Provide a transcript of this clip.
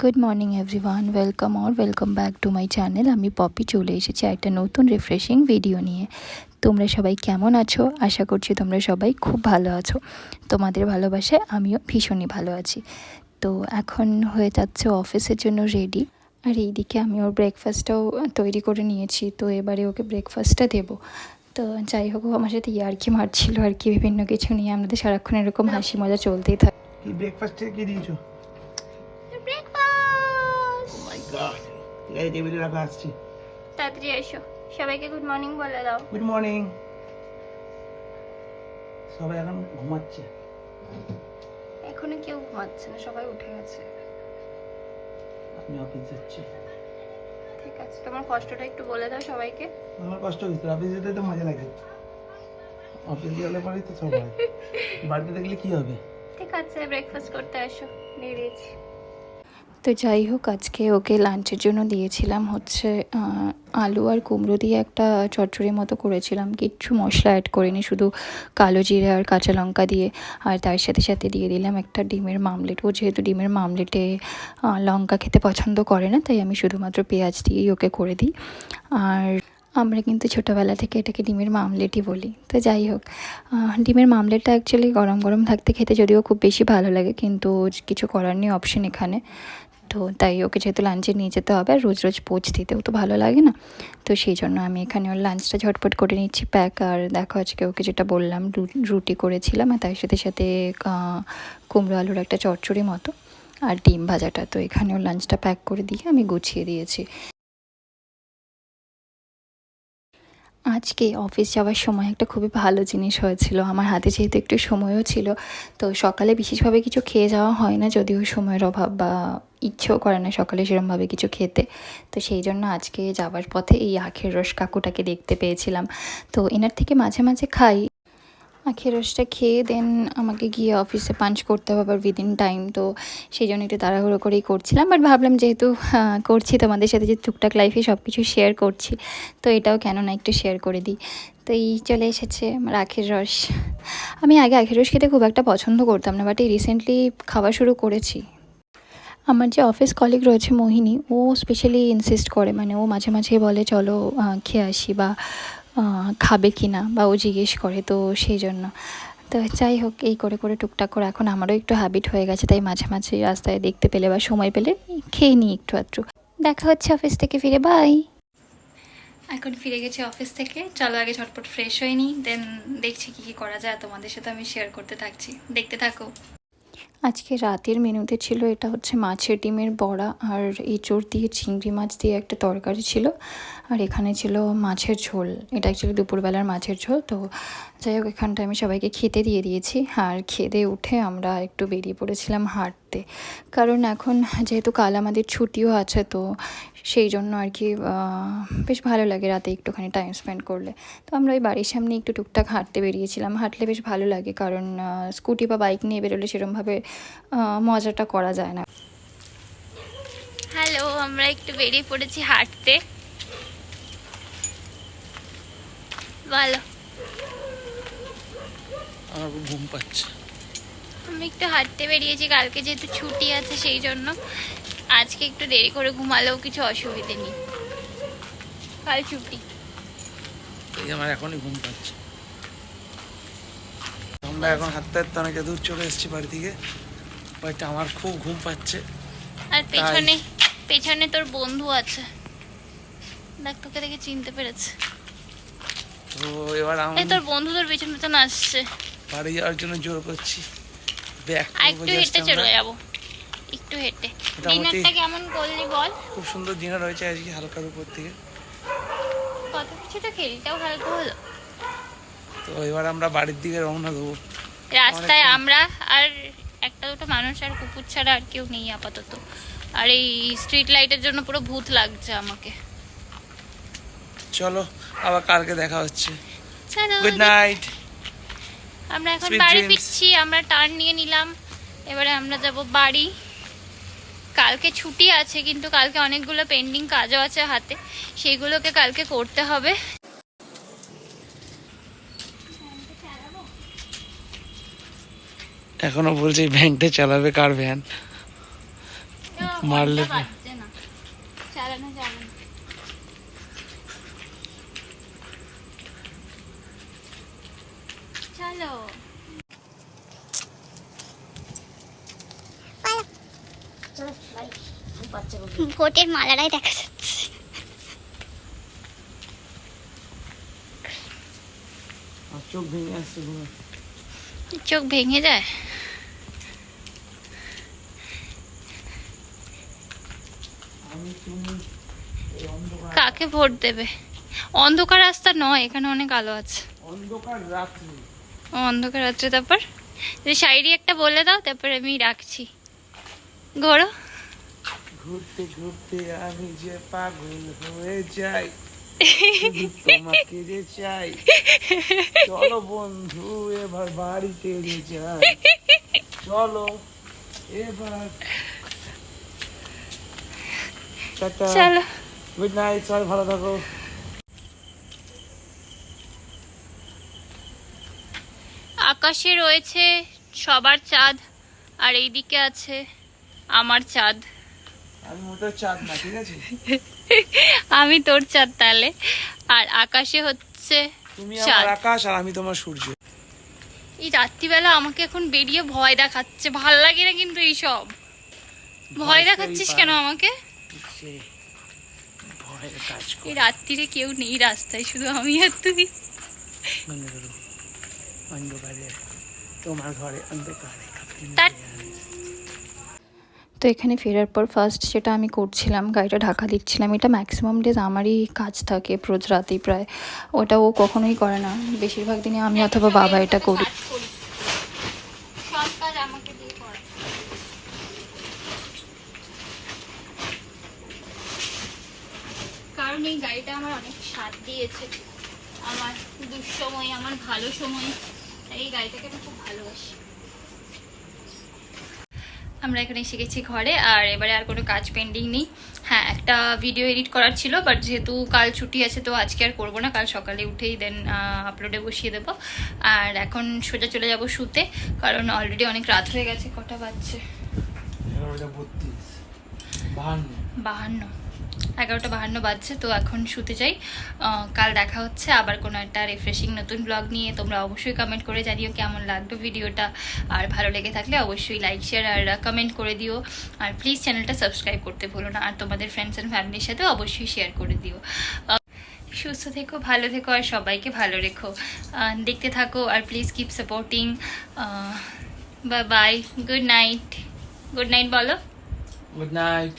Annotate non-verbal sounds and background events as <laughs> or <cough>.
Good morning everyone welcome or welcome back to my channel আমি পপি চলে এসেছি একটা নতুন রিফ্রেশিং ভিডিও নিয়ে। তোমরা সবাই কেমন আছো? আশা করছি তোমরা সবাই খুব ভালো আছো। তোমাদের ভালোবাসায় আমিও ভীষণই ভালো আছি। তো এখন হয়ে যাচ্ছে অফিসের জন্য রেডি আর এইদিকে আমি ওর ব্রেকফাস্টটাও তৈরি করে নিয়েছি। তো এবারে ওকে ব্রেকফাস্টটা দেবো। তো যাই হোক আমার সাথে ইয়ার্কি মারছিল আর কি, বিভিন্ন কিছু নিয়ে। আমাদের সারাক্ষণ এরকম হাসি মজা চলতেই থাকে। ব্রেকফাস্টে কি দিয়েছ? এই টেবিলে রাখা আসছি। তাড়াতাড়ি এসো। সবাইকে গুড মর্নিং বলে দাও। গুড মর্নিং সবাই এখন ঘুমাচ্ছে। এখনও কেউ ঘুমাচ্ছে না সবাই উঠে গেছে। আপনি অফিস যাচ্ছে ঠিক আছে তোমার কষ্টটা একটু বলে দাও সবাইকে। আমার কষ্ট হয়েছে অফিস যেতে তো মজা লাগে। অফিস গেলে পরেই তো সব হয়। <laughs> বাড়িতে দেখলে কি হবে? ঠিক আছে ব্রেকফাস্ট করতে এসো। দিয়ে দিয়েছি। তো যাই হোক, আজকে ওকে লাঞ্চের জন্য দিয়েছিলাম হচ্ছে আলু আর কুমড়ো দিয়ে একটা চচ্চড়ির মতো করেছিলাম। কিচ্ছু মশলা অ্যাড করিনি, শুধু কালো জিরে আর কাঁচা লঙ্কা দিয়ে। আর তার সাথে সাথে দিয়ে দিলাম একটা ডিমের মামলেট। ও যেহেতু ডিমের মামলেটে লঙ্কা খেতে পছন্দ করে না, তাই আমি শুধুমাত্র পেঁয়াজ দিয়েই ওকে করে দিই। আর আমরা কিন্তু ছোটোবেলা থেকে এটাকে ডিমের মামলেটই বলি। তো যাই হোক ডিমের মামলেটটা অ্যাকচুয়ালি গরম গরম থাকতে খেতে যদিও খুব বেশি ভালো লাগে, কিন্তু কিছু করার নেই অপশন এখানে। তো তাই ওকে যেহেতু লাঞ্চে নিয়ে যেতে হবে আর রোজ রোজ পোচ দিতেও তো ভালো লাগে না, তো সেই জন্য আমি এখানে ওর লাঞ্চটা ঝটপট করে নিচ্ছি প্যাক আর দেখো আজকে ওকে যেটা বললাম রুটি করেছিলাম আর তার সাথে সাথে কুমড়ো আলুর একটা চচ্চড়ি মতো আর ডিম ভাজাটা, তো এখানে ওর লাঞ্চটা প্যাক করে দিয়ে আমি গুছিয়ে দিয়েছি। আজকে অফিস যাওয়ার সময় একটা খুবই ভালো জিনিস হয়েছিল। আমার হাতে যেহেতু একটু সময়ও ছিল, তো সকালে বিশেষভাবে কিছু খেয়ে যাওয়া হয় না, যদিও সময়ের অভাব বা ইচ্ছেও করে না সকালে সেরমভাবে কিছু খেতে। তো সেই জন্য আজকে যাওয়ার পথে এই আখের রস কাকুটাকে দেখতে পেয়েছিলাম। তো এনার থেকে মাঝে মাঝে খাই আখের রসটা খেয়ে দেন আমাকে গিয়ে অফিসে পাঞ্চ করতে হবে আবার উইদিন টাইম তো সেই জন্য একটু তাড়াহুড়ো করেই করছিলাম। বাট ভাবলাম যেহেতু করছি তোমাদের সাথে যে টুকটাক লাইফে সব কিছু শেয়ার করছি, তো এটাও কেন না একটু শেয়ার করে দিই। তো এই চলে এসেছে আমার আখের রস আমি আগে আখের রস খেতে খুব একটা পছন্দ করতাম না বাট এই রিসেন্টলি খাওয়া শুরু করেছি। আমার যে অফিস কলিগ রয়েছে মোহিনী, ও স্পেশালি ইনসিস্ট করে মানে ও মাঝে মাঝে বলে, চলো খেয়ে আসি বা খাবে কি না বা ও জিজ্ঞেস করে তো সেই জন্য। তো যাই হোক, এই করে করে টুকটাক করে এখন আমারও একটু হ্যাবিট হয়ে গেছে, তাই মাঝে মাঝে রাস্তায় দেখতে পেলে বা সময় পেলে খেয়ে নিই একটু আধটু। দেখা হচ্ছে অফিস থেকে ফিরে বাই এখন ফিরে গেছি অফিস থেকে। চলো আগে ঝটপট ফ্রেশ হয়ে নিই দেন দেখছি কী কী করা যায়। তোমাদের সাথে আমি শেয়ার করতে থাকছি। দেখতে থাকো। আজকে রাতের মেনুতে ছিল এটা হচ্ছে মাছের ডিমের বড়া আর এঁচড় দিয়ে চিংড়ি মাছ দিয়ে একটা তরকারি ছিল। আর এখানে ছিল মাছের ঝোল। এটা অ্যাকচুয়ালি দুপুরবেলার মাছের ঝোল। তো যাই হোক, এখানটা আমি সবাইকে খেতে দিয়ে দিয়েছি। আর খেতে উঠে আমরা একটু বেরিয়ে পড়েছিলাম হাঁটতে। কারণ এখন যেহেতু কাল আমাদের ছুটিও আছে, তো সেই জন্য আর কি বেশ ভালো লাগে রাতে একটুখানি টাইম স্পেন্ড করলে। তো আমরা ওই বাড়ির সামনে একটু টুকটাক হাঁটতে বেরিয়েছিলাম। হাঁটলে বেশ ভালো লাগে কারণ স্কুটি বা বাইক নিয়ে বেরোলে সেরমভাবে মজাটা করা যায় না। হ্যালো আমরা একটু বেরিয়ে পড়েছি হাঁটতে। বলো। আমার ঘুম পাচ্ছে। আমি একটু হাঁটতে বেরিয়েছি কালকে যেহেতু ছুটি আছে সেই জন্য। আজকে একটু দেরি করে ঘুমালেও কিছু অসুবিধে নেই। কাল ছুটি। আমার এখনই ঘুম পাচ্ছে। আমরা এখন হাঁটতে হাঁটতে অনেক দূর চলে এসেছি বাড়ি থেকে। বাট আমার খুব ঘুম পাচ্ছে। আর পেছনে পেছনে তোর বন্ধু আছে। দেখ তোকে দেখে চিনতে পেরেছে। তো এবার আমি এই তোর বন্ধু তোর পেছন পেছন আসছে। বাড়ি যাওয়ার জন্য জোর করছি। ব্যাক একটু হেঁটে চলে যাব। একটু হেঁটে। ডিনারটা কেমন করলি বল? খুব সুন্দর ডিনার হয়েছে আজকে হালকার উপর থেকে। কত কিছু তো খেলটাও হালকা হলো। তো এবার আমরা বাড়ির দিকে রওনা দেবো। রাস্তায় আমরা আর একটা দুটো মানুষ আর কুকুর ছাড়া আর কেউ নেই আপাতত। আর এই স্ট্রিট লাইটের জন্য পুরো ভূত লাগছে আমাকে। চলো আবার কালকে দেখা হচ্ছে। গুড নাইট আমরা এখন বাড়ি ফিরছি আমরা টার্ন নিয়ে নিলাম। এবারে আমরা যাব বাড়ি। কালকে ছুটি আছে কিন্তু কালকে অনেকগুলো পেন্ডিং কাজও আছে হাতে। সেইগুলোকে কালকে করতে হবে। এখনও বলছে ভ্যানটা চালাবে কার ভ্যান মারলে কোটের মালাটাই দেখা যাচ্ছে। চোখ ভেঙে আসছে চোখ ভেঙে যায় আমি তুমি এই অন্ধকার কাকে ভোট দেবে? অন্ধকার রাস্তা নয় এখানে অনেক আলো আছে। অন্ধকার রাত্রি। অন্ধকার রাত্রে তারপর? শাড়ি একটা বলে দাও তারপর আমি রাখছি। ঘোরো ঘুরতে ঘুরতে আমি যে পাগল হয়ে যাই তোমাকে যে চাই। চলো বন্ধু এবার বাড়িতে যে যাই। চলো এবার টাটা। চলো। গুড নাইট সবাই ভালো থাকো। আকাশে রয়েছে সবার চাঁদ আর এইদিকে আছে আমার চাঁদ। আমি মোটে চাঁদ না ঠিক আছে? <laughs> আমি তোর চাঁদ তাহলে। আর আকাশে হচ্ছে তুমি আমার আকাশ আর আমি তোমার সূর্য। এই রাত্রিবেলা আমাকে এখন বেরিয়ে ভয় দেখাচ্ছে। ভালো লাগে না কিন্তু এইসব। ভয় দেখাচ্ছিস কেন আমাকে? ভয়ের কাজ এই রাত্রিরে কেউ নেই রাস্তায় শুধু আমি আর মনে করো। অন্ধকারে তোমার ঘরে অন্ধকারে। তো এখানে ফেরার পর ফার্স্ট যেটা আমি করছিলাম গাড়িটা ঢাকা দিচ্ছিলাম এটা ম্যাক্সিমাম ডেজ আমারই কাজ থাকে রোজ রাতেই প্রায়। ওটা ও কখনোই করে না। বেশিরভাগ দিনে আমি অথবা বাবা এটা করি সব কাজ আমাকে দিয়ে করা কারণ এই গাড়িটা আমার অনেক স্বাদ দিয়েছে। আমার দুঃসময় আমার ভালো সময়। তাই এই গাড়িটাকে আমি খুব ভালোবাসি। আমরা এখানে এসে গেছি ঘরে আর এবারে আর কোনো কাজ পেন্ডিং নেই। হ্যাঁ একটা ভিডিও এডিট করার ছিল বাট যেহেতু কাল ছুটি আছে তো আজকে আর করব না। কাল সকালে উঠেই দেন আপলোডে বসিয়ে দেবো। আর এখন সোজা চলে যাব শুতে কারণ অলরেডি অনেক রাত হয়ে গেছে কটা বাজছে? বাহান্ন। বাহান্ন। এগারোটা বাহান্ন বাজছে, তো এখন শুতে যাই। কাল দেখা হচ্ছে, আবার কোনো একটা রিফ্রেশিং নতুন ব্লগ নিয়ে। তোমরা অবশ্যই কমেন্ট করে জানিও কেমন লাগল ভিডিওটা। আর ভালো লেগে থাকলে অবশ্যই লাইক শেয়ার আর কমেন্ট করে দিও। আর প্লিজ চ্যানেলটা সাবস্ক্রাইব করতে ভুলো না। আর তোমাদের ফ্রেন্ডস অ্যান্ড ফ্যামিলির সাথেও অবশ্যই শেয়ার করে দিও। সুস্থ থেকো, ভালো থেকো আর সবাইকে ভালো রেখো। দেখতে থাকো আর please keep supporting bye bye good night good night বলো। Good night